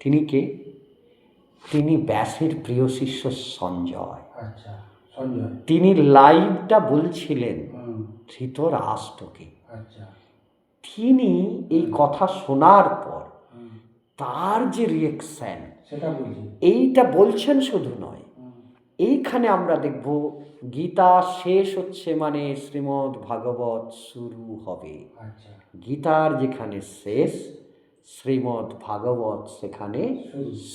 তিনি কে? তিনি ব্যাসের প্রিয় শিষ্য সঞ্জয়। আচ্ছা তিনি লাইভটা বলছিলেন ধৃতরাষ্ট্রকে। আচ্ছা। তিনি এই কথা শোনার পর তার যে রিয়েকশন এইটা বলছেন শুধু নয়। এইখানে আমরা দেখব গীতা শেষ হচ্ছে মানে শ্রীমদ্ ভাগবত শুরু হবে। আচ্ছা। গীতার যেখানে শেষ শ্রীমদ্ ভাগবত সেখানে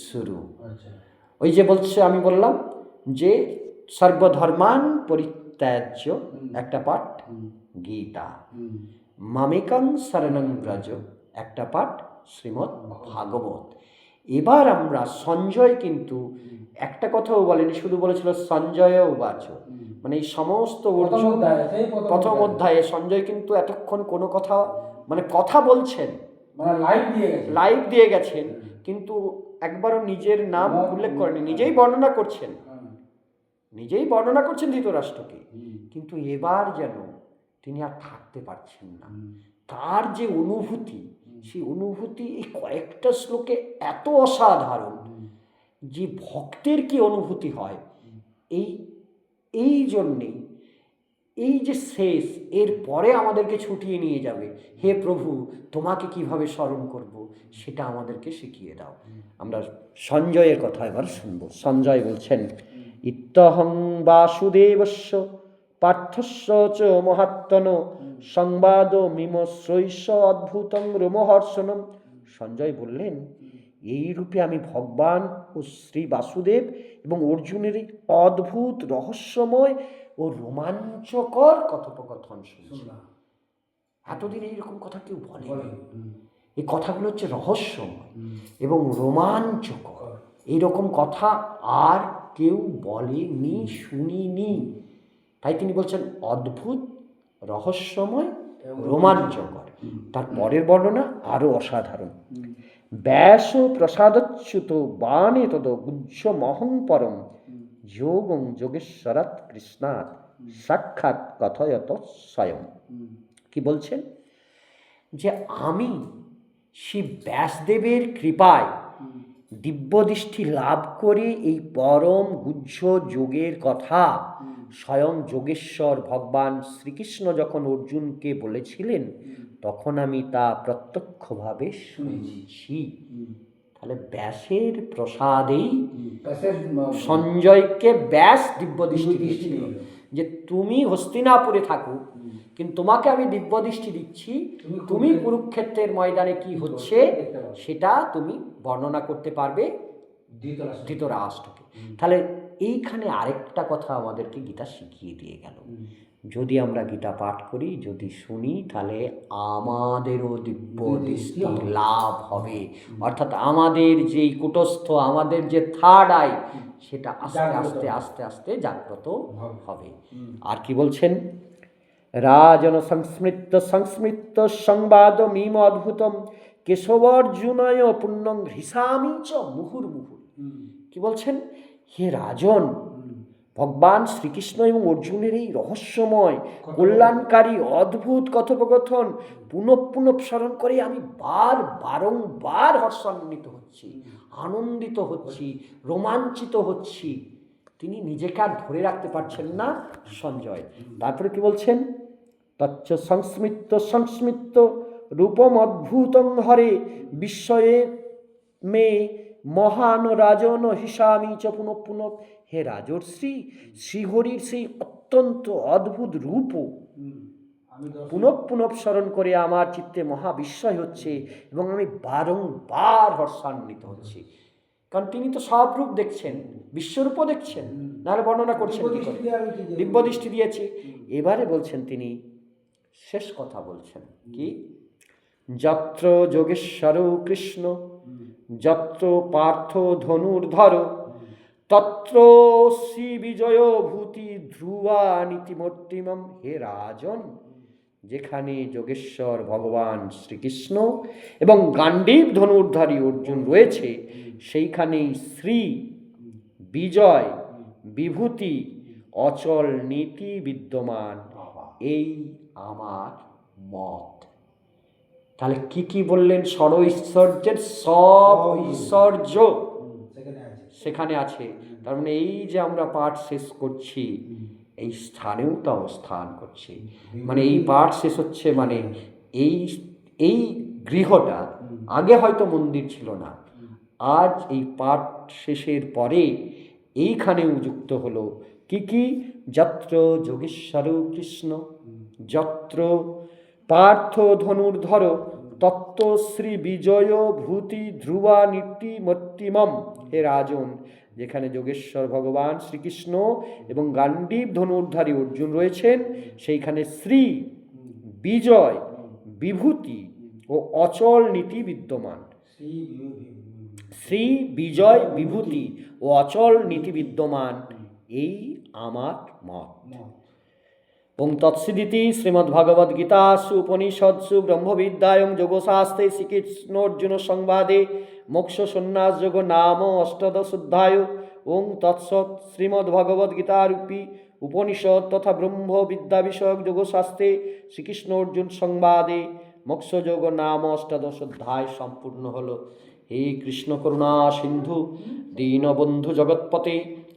শুরু। আচ্ছা। ওই যে বলছে আমি বললাম যে সর্বধর্মান পরিত্যাজ্য একটা পাঠ গীতা। মামিকং শরণং ব্রজ একটা পাঠ শ্রীমদ্ ভাগবত এবার আমরা সঞ্জয় কিন্তু একটা কথাও বলেনি শুধু বলেছিল সঞ্জয় উবাচ মানে এই সমস্ত প্রথম অধ্যায়ে সঞ্জয় কিন্তু এতক্ষণ কোনো কথা মানে কথা বলছেন। লাইভ দিয়ে লাইভ দিয়ে গেছেন কিন্তু একবারও নিজের নাম উল্লেখ করেনি করেনি। নিজেই বর্ণনা করছেন। নিজেই বর্ণনা করছেন ধৃতরাষ্ট্রকে। কিন্তু এবার যেন তিনি আর থাকতে পারছেন না। তার যে অনুভূতি সেই অনুভূতি এই কয়েকটা শ্লোকে এত অসাধারণ যে ভক্তের কি অনুভূতি হয়? এই এই জন্যেই এই যে শেষ, এর পরে আমাদেরকে ছুটিয়ে নিয়ে যাবে। হে প্রভু, তোমাকে কীভাবে স্মরণ করব? সেটা আমাদেরকে শিখিয়ে দাও। আমরা সঞ্জয়ের কথা এবার শুনব। সঞ্জয় বলছেন, ইত্যহং বাসুদেবস্য পার্থস্য চ মহাত্মন সংবাদ মিমশ্রৈষ অদ্ভুতং রোমহর্ষণম। সঞ্জয় বললেন, এই রূপে আমি ভগবান ও শ্রী বাসুদেব এবং অর্জুনের এই অদ্ভুত রহস্যময় ও রোমাঞ্চকর কথোপকথন শুনছি। শুনলাম। এতদিন এইরকম কথা কেউ বলে। এই কথাগুলো হচ্ছে রহস্যময় এবং রোমাঞ্চকর। এইরকম কথা আর কেউ বলেনি শুনিনি। তাই তিনি বলছেন অদ্ভুত রহস্যময় রোমাঞ্চকর। তার পরের বর্ণনা আরও অসাধারণ। ব্যাস প্রসাদচ্যুত বাণে তদ গুজ্জ মহং পরম। যোগং যোগেশ্বরাত কৃষ্ণাৎ সাক্ষাৎ কথয়ত স্বয়ং। কি বলছেন? যে আমি শ্রী ব্যাসদেবের কৃপায় দিব্যদৃষ্টি লাভ করে এই পরম গুজ্জ যোগের কথা স্বয়ং যোগেশ্বর ভগবান শ্রীকৃষ্ণ যখন অর্জুনকে বলেছিলেন তখন আমি তা প্রত্যক্ষভাবে শুনেছি। তাহলে ব্যাসের প্রসাদেই সঞ্জয়কে ব্যাস দিব্যদৃষ্টি দিব্যদৃষ্টি দিয়েছিল। যে তুমি হস্তিনাপুরে থাকো কিন্তু তোমাকে আমি দিব্যদৃষ্টি দিচ্ছি তুমি তুমি কুরুক্ষেত্র- কুরুক্ষেত্রের ময়দানে কি হচ্ছে সেটা তুমি বর্ণনা করতে পারবে ধৃতরাষ্ট্র। ধৃতরাষ্ট্রকে। তাহলে এইখানে আরেকটা কথা আমাদেরকে গীতা শিখিয়ে দিয়ে গেল। যদি আমরা গীতা পাঠ করি যদি শুনি তাহলে আমাদেরও দিব্য দৃষ্টি লাভ হবে। অর্থাৎ আমাদের যেই কুটস্থ আমাদের যে থার্ড আই সেটা আস্তে আস্তে আস্তে আস্তে জাগ্রত হবে। আর কি বলছেন? রাজন সংস্মৃত সংস্মৃত সংবাদ মিম অদ্ভুতম কেশবর্জুনয় পুণ্যং হৃষামি চ মুহুর মুহুর কি বলছেন? হে রাজন ভগবান শ্রীকৃষ্ণ এবং অর্জুনের এই রহস্যময় কল্যাণকারী অদ্ভুত কথোপকথন পুনঃ পুনঃ স্মরণ করে আমি বার বারংবার হর্ষান্বিত হচ্ছি আনন্দিত হচ্ছি রোমাঞ্চিত হচ্ছি। তিনি নিজেকে আর ধরে রাখতে পারছেন না সঞ্জয়। তারপরে কি বলছেন? তচ্চ সংস্মৃত সংস্মৃত রূপম অদ্ভুতং হরে বিস্ময়ে মে মহান রাজন হিসামি চ পুনঃ পুনঃ। হে রাজর্ষি শ্রীহরির সেই অত্যন্ত অদ্ভুত রূপও হুম। পুনঃ পুনঃ স্মরণ করে আমার চিত্তে মহাবিস্ময় হচ্ছে এবং আমি বারংবার হর্ষান্বিত হচ্ছি। কারণ তিনি তো সব রূপ দেখছেন বিশ্বরূপও দেখছেন নাহলে বর্ণনা করছেন। দিব্য দৃষ্টি দিয়েছি। এবারে বলছেন তিনি শেষ কথা বলছেন কি? যত্র যোগেশ্বর কৃষ্ণ যত্র পার্থ ধনুর্ধর তত্র শ্রী বিজয় ভূতি ধ্রুবা নীতিমূর্তিমম। হে রাজন যেখানে যোগেশ্বর ভগবান শ্রীকৃষ্ণ এবং গান্ডীব ধনুর্ধারী অর্জুন রয়েছে সেইখানেই শ্রী বিজয় বিভূতি অচল নীতি বিদ্যমান। এই আমার মত। তাহলে কি কি বললেন? সর ঐশ্বর্যের সব। ঐশ্বর্য। সেখানে আছে। তার মানে এই যে আমরা পাঠ শেষ করছি এই স্থানেও তো অবস্থান করছি। মানে এই পাঠ শেষ হচ্ছে মানে এই এই গৃহটা আগে হয়তো মন্দির ছিল না। আজ এই পাঠ শেষের পরে এইখানেও যুক্ত হলো। কি কি? যত্র যোগেশ্বর কৃষ্ণ যত্র পার্থ ধনুর্ধর তত্ত্ব শ্রী বিজয় ভূতি ধ্রুবা নীতি মত্তিমম হে রাজন, যেখানে যোগেশ্বর ভগবান শ্রীকৃষ্ণ এবং গান্ডীব ধনুর্ধারী অর্জুন রয়েছেন, সেইখানে শ্রী বিজয় বিভূতি ও অচল নীতি বিদ্যমান শ্রী বিজয় বিভূতি ও অচল নীতি বিদ্যমান, এই আমার মত। ওং তৎসিদিতি শ্রীমদ্ভগবদ্গীতাসু উপনিষৎসু ব্রহ্মবিদ্যায়ং যোগশাস্ত্রে শ্রীকৃষ্ণর্জুন সংবাদে মোক্ষ সন্ন্যাস যোগ নাম অষ্টাদশোধ্যায়। ওং তৎসৎ শ্রীমদ্ভগবদ্গীতারূপী উপনিষদ তথা ব্রহ্মবিদ্যা বিষয়ক যোগশাস্ত্রে শ্রীকৃষ্ণ অর্জুন সংবাদে মোক্ষযোগ নাম অষ্টাদশ অধ্যায় সম্পূর্ণ হল। হে কৃষ্ণ করুণা সিন্ধু, দীনবন্ধু জগৎপতে